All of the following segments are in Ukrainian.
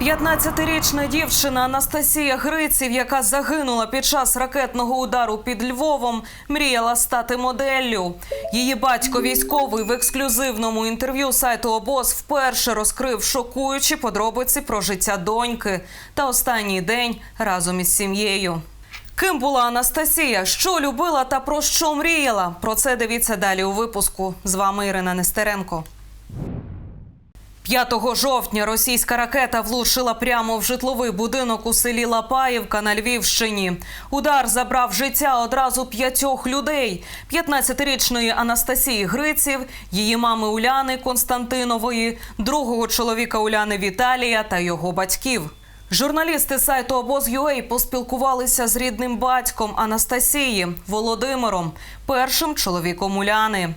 15-річна дівчина Анастасія Гриців, яка загинула під час ракетного удару під Львовом, мріяла стати моделлю. Її батько військовий в ексклюзивному інтерв'ю сайту ОБОЗ вперше розкрив шокуючі подробиці про життя доньки та останній день разом із сім'єю. Ким була Анастасія? Що любила та про що мріяла? Про це дивіться далі у випуску. З вами Ірина Нестеренко. 5 жовтня російська ракета влучила прямо в житловий будинок у селі Лапаївка на Львівщині. Удар забрав життя одразу п'ятьох людей: 15-річної Анастасії Гриців, її мами Уляни Константинової, другого чоловіка Уляни Віталія та його батьків. Журналісти сайту обоз.ua поспілкувалися з рідним батьком Анастасії Володимиром, першим чоловіком Уляни.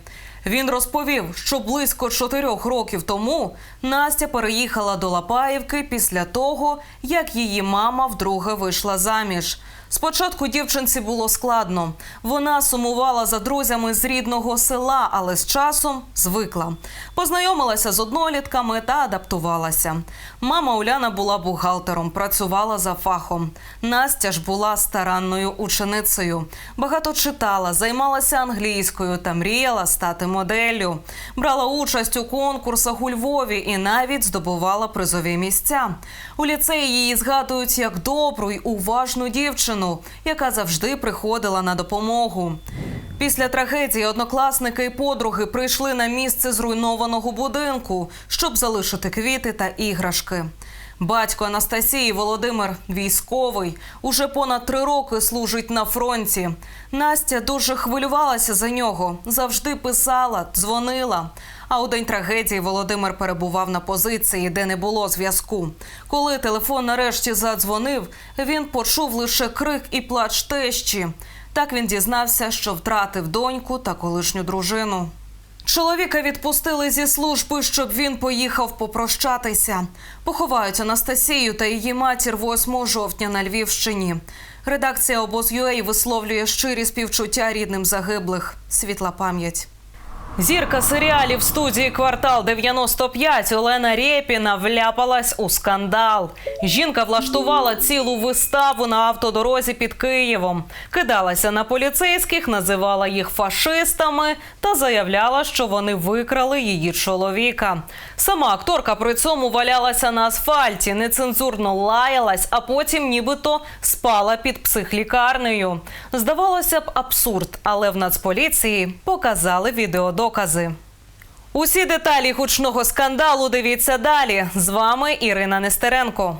Він розповів, що близько чотирьох років тому Настя переїхала до Лапаївки після того, як її мама вдруге вийшла заміж. Спочатку дівчинці було складно. Вона сумувала за друзями з рідного села, але з часом звикла. Познайомилася з однолітками та адаптувалася. Мама Уляна була бухгалтером, працювала за фахом. Настя ж була старанною ученицею. Багато читала, займалася англійською та мріяла стати моделлю. Брала участь у конкурсах у Львові і навіть здобувала призові місця. У ліцеї її згадують як добру й уважну дівчину, яка завжди приходила на допомогу. Після трагедії однокласники і подруги прийшли на місце зруйнованого будинку, щоб залишити квіти та іграшки. Батько Анастасії Володимир військовий уже понад три роки служить на фронті. Настя дуже хвилювалася за нього, завжди писала, дзвонила. А у день трагедії Володимир перебував на позиції, де не було зв'язку. Коли телефон нарешті задзвонив, він почув лише крик і плач тещі. Так він дізнався, що втратив доньку та колишню дружину. Чоловіка відпустили зі служби, щоб він поїхав попрощатися. Поховають Анастасію та її матір 8 жовтня на Львівщині. Редакція обоз.ua висловлює щирі співчуття рідним загиблих. Світла пам'ять. Зірка серіалів студії Квартал 95 Олена Рєпіна вляпалась у скандал. Жінка влаштувала цілу виставу на автодорозі під Києвом, кидалася на поліцейських, називала їх фашистами та заявляла, що вони викрали її чоловіка. Сама акторка при цьому валялася на асфальті, нецензурно лаялась, а потім нібито спала під психлікарнею. Здавалося б, абсурд, але в Нацполіції показали відеодокази. Усі деталі гучного скандалу дивіться далі. З вами Ірина Нестеренко.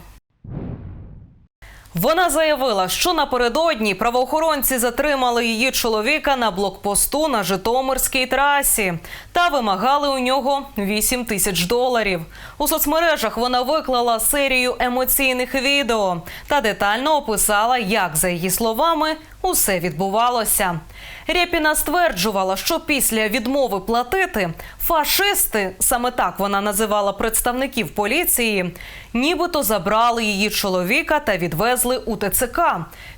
Вона заявила, що напередодні правоохоронці затримали її чоловіка на блокпосту на Житомирській трасі та вимагали у нього 8 тисяч доларів. У соцмережах вона виклала серію емоційних відео та детально описала, як за її словами усе відбувалося. Рєпіна стверджувала, що після відмови платити фашисти, саме так вона називала представників поліції, нібито забрали її чоловіка та відвезли у ТЦК.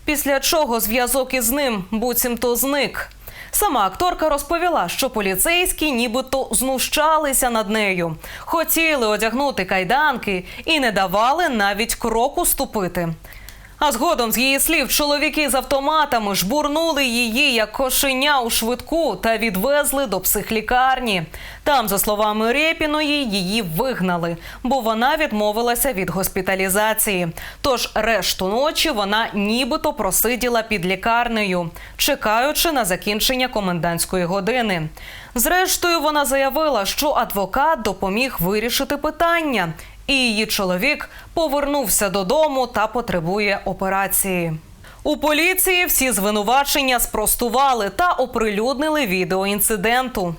Після чого зв'язок із ним буцімто зник. Сама акторка розповіла, що поліцейські нібито знущалися над нею, хотіли одягнути кайданки і не давали навіть кроку ступити. А згодом, з її слів, чоловіки з автоматами жбурнули її як кошеня у швидку та відвезли до психлікарні. Там, за словами Рєпіної, її вигнали, бо вона відмовилася від госпіталізації. Тож решту ночі вона нібито просиділа під лікарнею, чекаючи на закінчення комендантської години. Зрештою, вона заявила, що адвокат допоміг вирішити питання і її чоловік повернувся додому та потребує операції. У поліції всі звинувачення спростували та оприлюднили відео інциденту.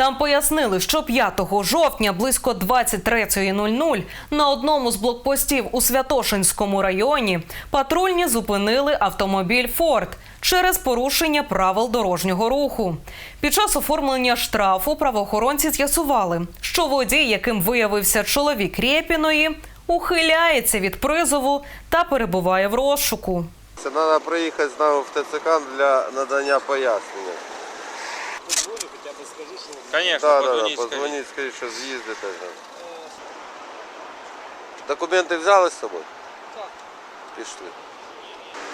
Там пояснили, що 5 жовтня близько 23.00 на одному з блокпостів у Святошинському районі патрульні зупинили автомобіль Форд через порушення правил дорожнього руху. Під час оформлення штрафу правоохоронці з'ясували, що водій, яким виявився чоловік Рєпіної, ухиляється від призову та перебуває в розшуку. Це треба приїхати з нами в ТЦК для надання пояснення. Конечно, так, позвонить, да, скажите. позвоніть, скажіть, що з'їздите. Документи взяли з собою? Так. Пішли.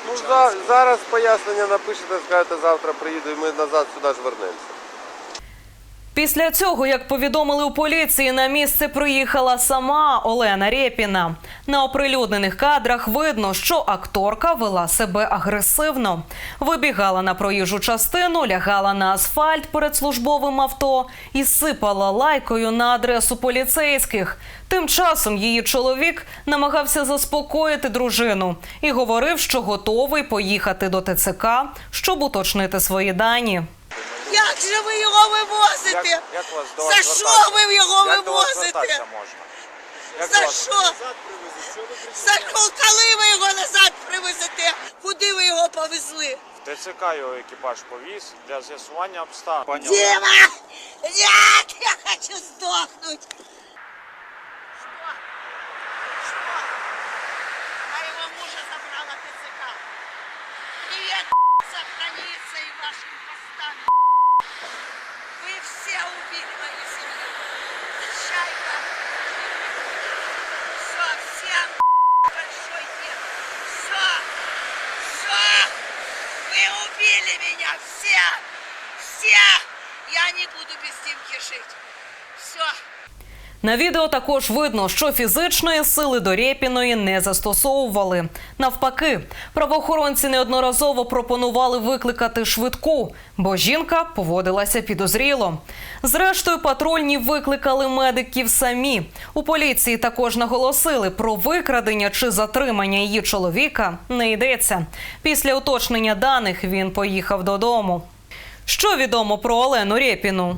Ну, за, зараз пояснення напишете, скажете, завтра приїду і ми назад сюди ж вернемося. Після цього, як повідомили у поліції, на місце приїхала сама Олена Рєпіна. На оприлюднених кадрах видно, що акторка вела себе агресивно. Вибігала на проїжджу частину, лягала на асфальт перед службовим авто і сипала лайкою на адресу поліцейських. Тим часом її чоловік намагався заспокоїти дружину і говорив, що готовий поїхати до ТЦК, щоб уточнити свої дані. Як же ви його вивозите? Як, як вас до За вас що ви його як до вас вивозите? можна? Як За вас- що? За що? Коли ви його назад привезете? Куди ви його повезли? В ТЦК його екіпаж повіз для з'ясування обставин. Діма! Як Я хочу сдохнуть! Меня. Все. Все. Я не буду без Димки жить. Все. На відео також видно, що фізичної сили до Рєпіної не застосовували. Навпаки, правоохоронці неодноразово пропонували викликати швидку, бо жінка поводилася підозріло. Зрештою, патрульні викликали медиків самі. У поліції також наголосили про викрадення чи затримання її чоловіка не йдеться. Після уточнення даних він поїхав додому. Що відомо про Олену Рєпіну?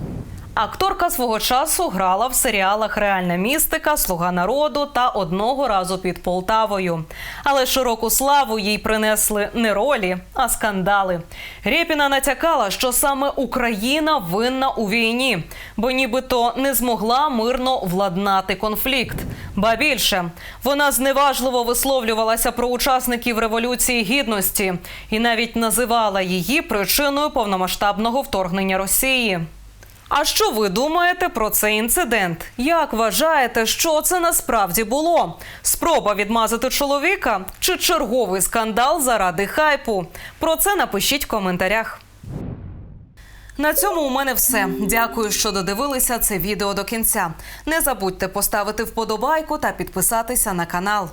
Акторка свого часу грала в серіалах Реальна містика, Слуга народу та одного разу під Полтавою. Але широку славу їй принесли не ролі, а скандали. Рєпіна натякала, що саме Україна винна у війні, бо нібито не змогла мирно владнати конфлікт. Ба більше вона зневажливо висловлювалася про учасників революції гідності і навіть називала її причиною повномасштабного вторгнення Росії. А що ви думаєте про цей інцидент? Як вважаєте, що це насправді було? Спроба відмазати чоловіка чи черговий скандал заради хайпу? Про це напишіть в коментарях. На цьому у мене все. Дякую, що додивилися це відео до кінця. Не забудьте поставити вподобайку та підписатися на канал.